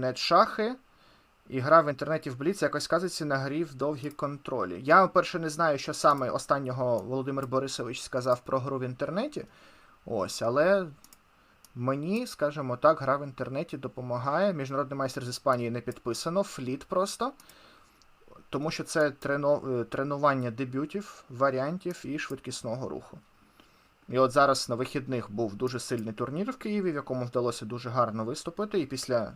кінець шахи. І гра в інтернеті в Бліц якось казиться на грі в довгі контролі. Я, перше, не знаю, що саме останнього Володимир Борисович сказав про гру в інтернеті. Ось, але мені, скажімо так, гра в інтернеті допомагає. Міжнародний майстер з Іспанії не підписано, фліт просто. Тому що це е, тренування дебютів, варіантів і швидкісного руху. І от зараз на вихідних був дуже сильний турнір в Києві, в якому вдалося дуже гарно виступити. І після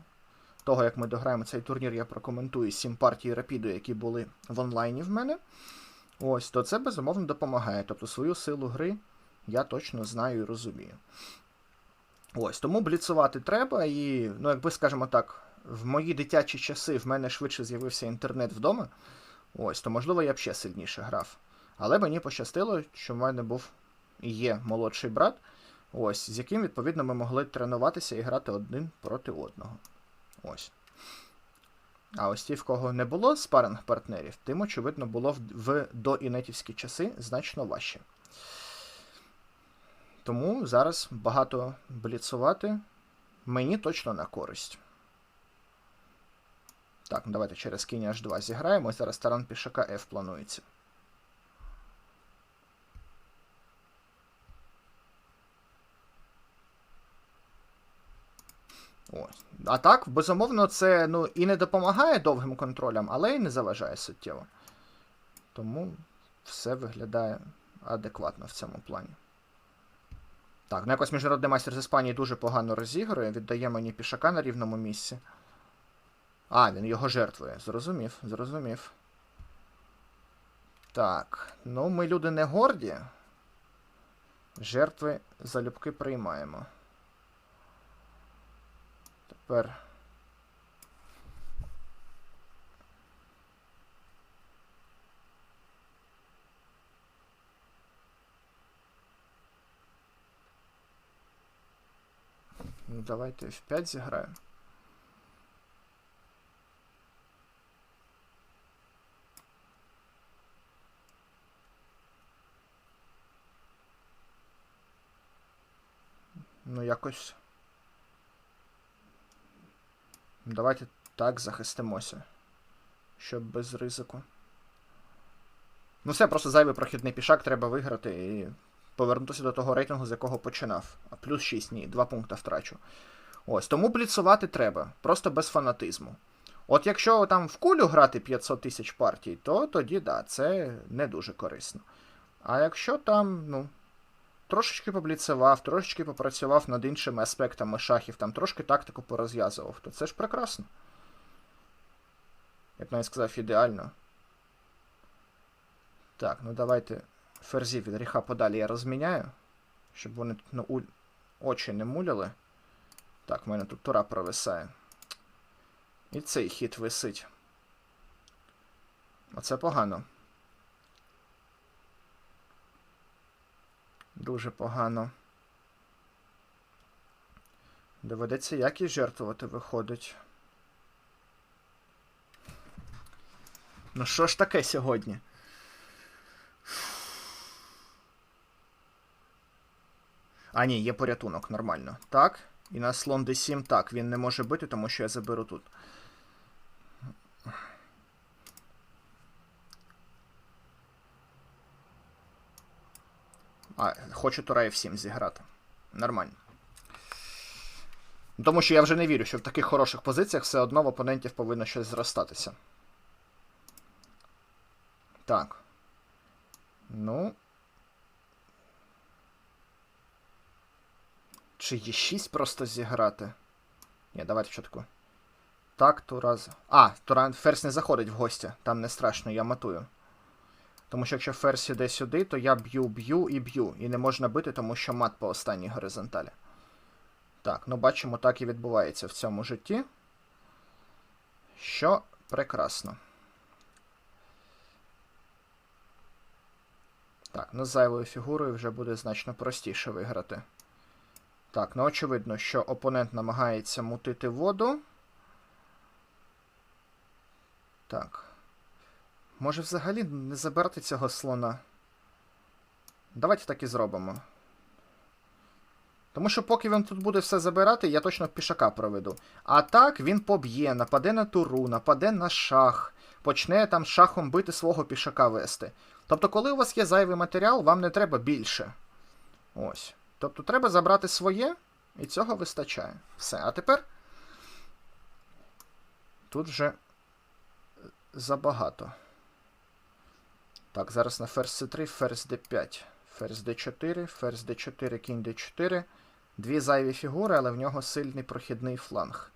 того, як ми дограємо цей турнір, я прокоментую сім партій рапіду, які були в онлайні в мене. Ось, то це безумовно допомагає. Тобто свою силу гри я точно знаю і розумію. Ось, тому бліцувати треба, і, ну, якби, скажімо так, в мої дитячі часи в мене швидше з'явився інтернет вдома. Ось, то можливо я б ще сильніше грав. Але мені пощастило, що в мене був і є молодший брат, ось, з яким, відповідно, ми могли тренуватися і грати один проти одного. Ось. А ось ті, в кого не було спаринг партнерів, тим, очевидно, було в, в доінетівські часи значно важче. Тому зараз багато бліцувати мені точно на користь. Так, ну давайте через кінь H2 зіграємо. Зараз таран пішака F планується. Ось. А так, безумовно, це ну, і не допомагає довгим контролям, але й не заважає суттєво. Тому все виглядає адекватно в цьому плані. Так, ну якось міжнародний майстер з Іспанії дуже погано розігрує, віддає мені пішака на рівному місці. А, він його жертвує. Зрозумів, зрозумів. Так, ну ми люди не горді. Жертви залюбки приймаємо. Тепер. Ну, давайте F5 зіграємо. Ну, якось. Давайте так захистимося. Щоб без ризику. Ну, все, просто зайвий прохідний пішак треба виграти і повернутися до того рейтингу, з якого починав. А плюс 6, ні, 2 пункти втрачу. Ось, тому бліцувати треба, просто без фанатизму. От якщо там в кулю грати 500 тисяч партій, то тоді да, це не дуже корисно. А якщо там, ну, трошечки побліцевав, трошечки попрацював над іншими аспектами шахів, там трошки тактику порозв'язував, то це ж прекрасно. Я б навіть сказав, ідеально. Так, ну давайте ферзів від гріха подалі я розміняю, щоб вони тут на уль... очі не муляли. Так, в мене тут тура провисає. І цей хід висить. Оце погано. Дуже погано. Доведеться якість жертвувати виходить. Ну що ж таке сьогодні? А, ні, є порятунок, нормально. Так. І на слон d7 так, він не може бити, тому що я заберу тут. А, хочу тура F7 зіграти. Нормально. Тому що я вже не вірю, що в таких хороших позиціях все одно в опонентів повинно щось зростатися. Так. Ну. Чи є 6 просто зіграти? Ні, давайте чітко. Так, Тураз. А, Туран ферзь не заходить в гостя. Там не страшно, я матую. Тому що якщо ферзь іде сюди, то я б'ю, б'ю і б'ю. І не можна бити, тому що мат по останній горизонталі. Так, ну бачимо, так і відбувається в цьому житті. Що прекрасно. Так, ну з зайвою фігурою вже буде значно простіше виграти. Так, ну очевидно, що опонент намагається мутити воду. Так. Може взагалі не забирати цього слона? Давайте так і зробимо. Тому що поки він тут буде все забирати, я точно пішака проведу. А так він поб'є, нападе на туру, нападе на шах, почне там шахом бити свого пішака вести. Тобто, коли у вас є зайвий матеріал, вам не треба більше. Ось. Тобто треба забрати своє, і цього вистачає. Все. А тепер. Тут вже забагато. Так, зараз на ферзь c3, ферзь d5. Ферзь d4, ферзь d4, кінь d4. Дві зайві фігури, але в нього сильний прохідний фланг.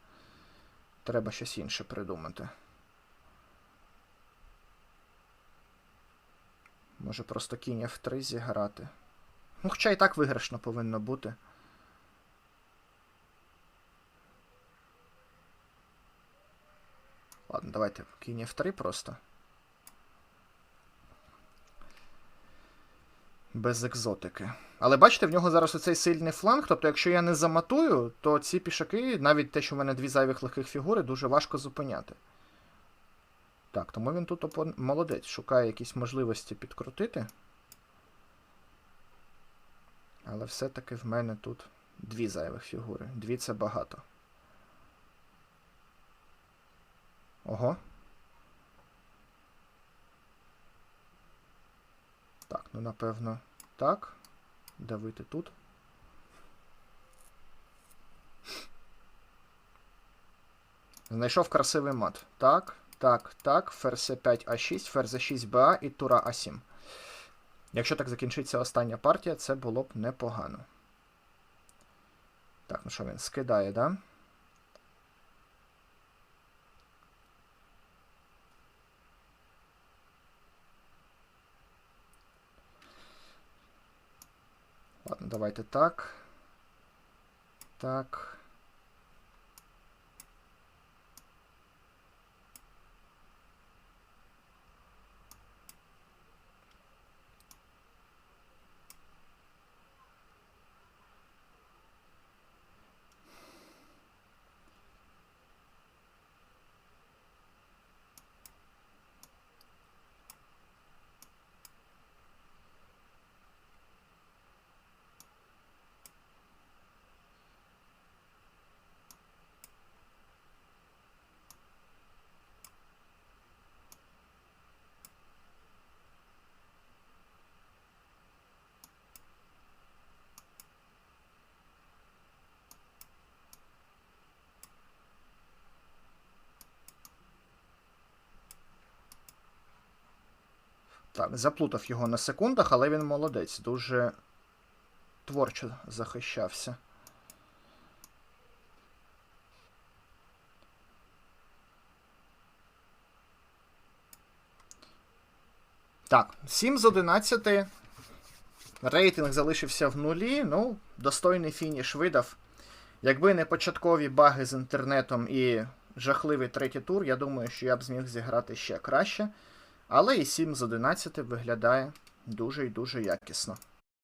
Треба щось інше придумати. Може просто кінь F3 зіграти. Ну, хоча і так виграшно повинно бути. Ладно, давайте кінь F3 просто. Без екзотики. Але бачите, в нього зараз оцей сильний фланг. Тобто, якщо я не заматую, то ці пішаки, навіть те, що в мене дві зайвих легких фігури, дуже важко зупиняти. Так, тому він тут опон... молодець, шукає якісь можливості підкрутити. Але все-таки в мене тут дві зайвих фігури. Дві це багато. Ого. Так, ну напевно, так. Давити тут. Знайшов красивий мат. Так, так, так. Ферзь 5 А6, ферзь 6 БА і тура А7. Якщо так закінчиться остання партія, це було б непогано. Так, ну що він скидає, да? Ладно, давайте так. Так. Так, заплутав його на секундах, але він молодець, дуже творчо захищався. Так, 7 з 11. Рейтинг залишився в нулі. Ну, достойний фініш видав. Якби не початкові баги з інтернетом і жахливий третій тур, я думаю, що я б зміг зіграти ще краще. Але і 7 з 11 виглядає дуже і дуже якісно.